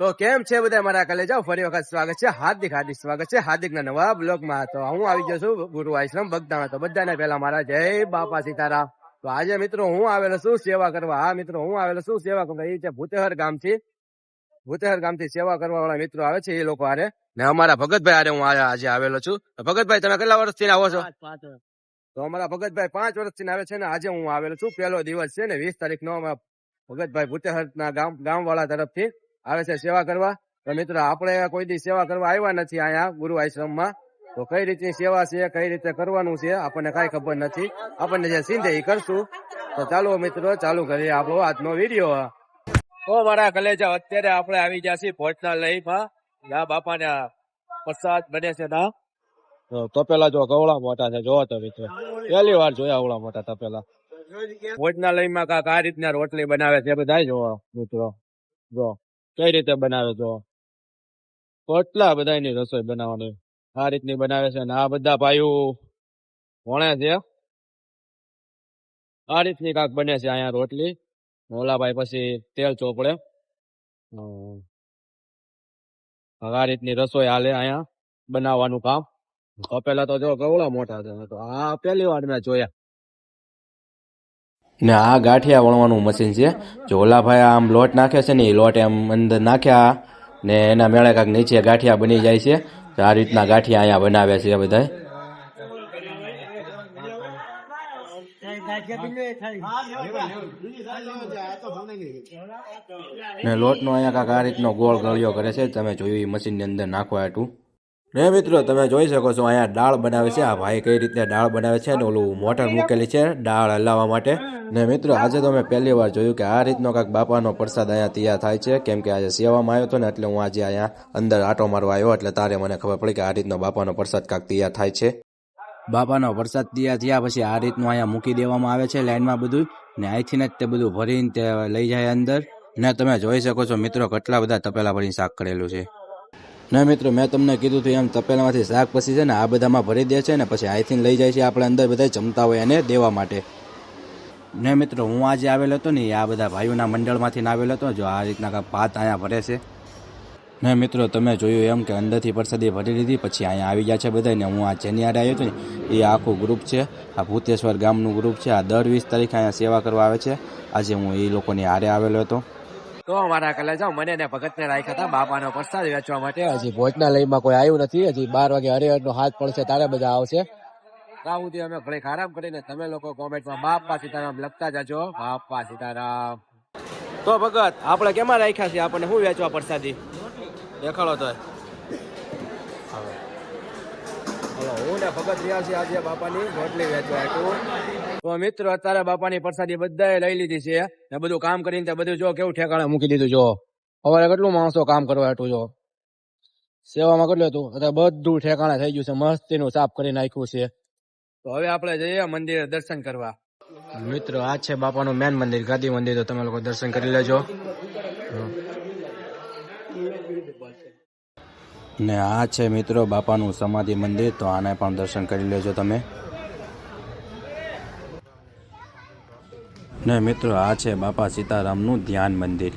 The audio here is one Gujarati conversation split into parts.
તો કેમ છે બધા મારા કલેજા ફરી વખત સ્વાગત છે. હાર્દિક હાર્દિક સ્વાગત છે. હાર્દિક ના નવા બ્લોગમાં તો હું આવી ગયો છું ગુરુ આશ્રમ બગદાણા તો બધાને પહેલા મારા જય બાપા સીતારામ. તો આજે મિત્રો હું આવેલો છું સેવા કરવા. હા મિત્રો હું આવેલો છું સેવા કરવા. એ છે ભૂતેહર ગામથી ભૂતેહર ગામથી સેવા કરવા વાળા મિત્રો આવે છે એ લોકો આરે ને અમારા ભગતભાઈ આરે હું આજે આવેલો છું. ભગતભાઈ તમે કેટલા વર્ષથી આવો છો? તો અમારા ભગતભાઈ પાંચ વર્ષથી આવે છે ને આજે હું આવેલો છું. પહેલો દિવસ છે ને વીસ તારીખ નો ભગતભાઈ ભૂતેહર ના ગામ ગામ વાળા તરફથી. આવે છે સેવા કરવા? તો મિત્રો, આપણે કોઈ દી સેવા કરવા આવ્યા નથી અહીંયા ગુરુ આશ્રમમાં. તો કઈ રીતની સેવા છે, કઈ રીતે કરવાનું છે, આપણને કઈ ખબર નથી. આપણને જે સિંધે કરશું. તો ચાલો મિત્રો, ચાલુ કરીએ આપણો આજનો વીડિયો. તો મારા કલેજા, અત્યારે આપણે આવી ગયા છીએ ભોજના લઈમાં ના, બાપાના પ્રસાદ બને છે ના. તો તપેલા જો કવળા મોટા છે, જોવો તો મિત્રો. પહેલી વાર જોયા આવડા મોટા તપેલા. ભોજનાલયમાં કાંક આ રીતના રોટલી બનાવે છે બધા જોવો મિત્રો. જો. કઈ રીતે બનાવે છો કેટલા બધાની રસોઈ બનાવવાની? આ રીતની બનાવે છે અને આ બધા ભાઈઓ ભણે છે. આ રીતની કાંક બને છે અહીંયા રોટલી, મોલાભાઈ પછી તેલ ચોપડે. આ રીતની રસોઈ હાલે અહીંયા બનાવવાનું કામ. પેલા તો જો કવડા મોટા છે આ પહેલી વાર મેં જોયા. ને આ ગાંઠિયા વણવાનું મશીન છે. જો આમ લોટ નાખે છે ને એ લોટ એમ અંદર નાખ્યા ને એના મેળે કાંક નીચે ગાંઠિયા બની જાય છે. તો આ રીતના ગાંઠિયા અહીંયા બનાવે છે બધા ને લોટનો અહીંયા કાંક આ રીતનો ગોળ ગળ્યો કરે છે. તમે જોયું એ મશીનની અંદર નાખવા હાટું ને મિત્રો તમે જોઈ શકો છો અહીંયા દાળ બનાવે છે. આ ભાઈ કઈ રીતે દાળ બનાવે છે ને ઓલું મોટર મૂકેલી છે દાળ હલાવવા માટે. ને મિત્રો આજે તો મેં પહેલી વાર જોયું કે આ રીતનો કાંક બાપાનો પ્રસાદ અહીંયા તૈયાર થાય છે. કેમ કે આજે સેવામાં આવ્યો હતો ને એટલે હું આજે અહીંયા અંદર આટો મારવા આવ્યો એટલે તારે મને ખબર પડી કે આ રીતનો બાપાનો પ્રસાદ કાંક તૈયાર થાય છે. બાપાનો પ્રસાદ તૈયાર થયા પછી આ રીતનું અહીંયા મૂકી દેવામાં આવે છે લાઈનમાં બધું. ને અહીંથી જ તે બધું ભરીને તે લઈ જાય અંદર. ને તમે જોઈ શકો છો મિત્રો કેટલા બધા તપેલા ભરીને શાક કરેલું છે. ને મિત્રો, મેં તમને કીધું હતું એમ, તપેલામાંથી શાક પછી છે ને આ બધામાં ભરી દે છે ને પછી અહીંથી લઈ જાય છે આપણે અંદર બધા જમતા હોય એને દેવા માટે. ને મિત્રો, હું આજે આવેલો હતો ને આ બધા ભાઈઓના મંડળમાંથી આવેલો હતો, જો આ રીતના ભાત અહીંયા ભરે છે. ને મિત્રો, તમે જોયું એમ કે અંદરથી પ્રસાદી ભરી લીધી પછી અહીંયા આવી ગયા છે બધા ને, હું આ જેનિયારે આવ્યો હતો ને, એ આખું ગ્રુપ છે, આ ભૂતેશ્વર ગામનું ગ્રુપ છે, આ દર વીસ તારીખે અહીંયા સેવા કરવા આવે છે. આજે હું એ લોકોની હારે આવેલો હતો. તો અમારા કલેજા મને ને ભગત ને રાખ્યા હતા બાપાનો પ્રસાદ વેચવા માટે. હજી ભોજનાલયમાં કોઈ આવ્યું નથી હજી બાર વાગે હરિહર નો હાથ પડશે તારે બધા આવશે. ત્યાં સુધી અમે ઘડીક આરામ કરીને તમે લોકો કોમેન્ટમાં બાપા સીતારામ લખતા જજો. બાપા સીતારામ. તો ભગત આપણે કેમાં રાખ્યા છે આપણને શું વેચવા પ્રસાદી દેખાડો તો હલો હું ને ભગત છે આજે બાપાની રોટલી વેચવા મિત્રો, અત્યારે બાપાની પ્રસાદી બધાએ લઈ લીધી છે ને બધું કામ કરીને બધું જો કેવું ઠેકાણે મૂકી દીધું જો. હવે કેટલું માણસો કામ કરવા હતું જો. સેવામાં કેટલું હતું? અત્યારે બધું ઠેકાણે થઈ ગયું છે, મસ્તીનું સાફ કરી નાખ્યું છે. તો હવે આપણે જઈએ મંદિરે દર્શન કરવા. મિત્રો, આ છે બાપાનું મેન મંદિર, ગાદી મંદિર, તો તમે લોકો દર્શન કરી લેજો. ને આ છે મિત્રો બાપાનું સમાધિ મંદિર, તો આને પણ દર્શન કરી લેજો તમે. ને મિત્રો આ છે બાપા સીતારામનું ધ્યાન મંદિર.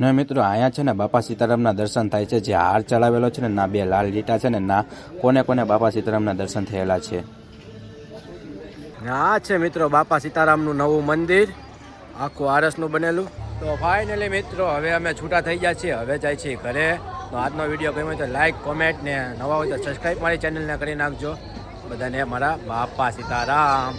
ને મિત્રો અહીંયા છે ને બાપા સીતારામના દર્શન થાય છે, જે હાર ચડાવેલો છે ને, ના બે લાલ લીટા છે ને, ના કોને કોને બાપા સીતારામના દર્શન થયેલા છે. આ છે મિત્રો બાપા સીતારામનું નવું મંદિર, આખું આરસનું બનેલું. તો ફાઇનલી મિત્રો, હવે અમે છૂટા થઈ ગયા છીએ, હવે જાય છીએ ઘરે. તો આજનો વીડિયો ગમ્યો તો લાઇક કોમેન્ટ ને નવા હોય તો સબસ્ક્રાઈબ મારી ચેનલને કરી નાખજો. બધાને મારા બાપા સીતારામ.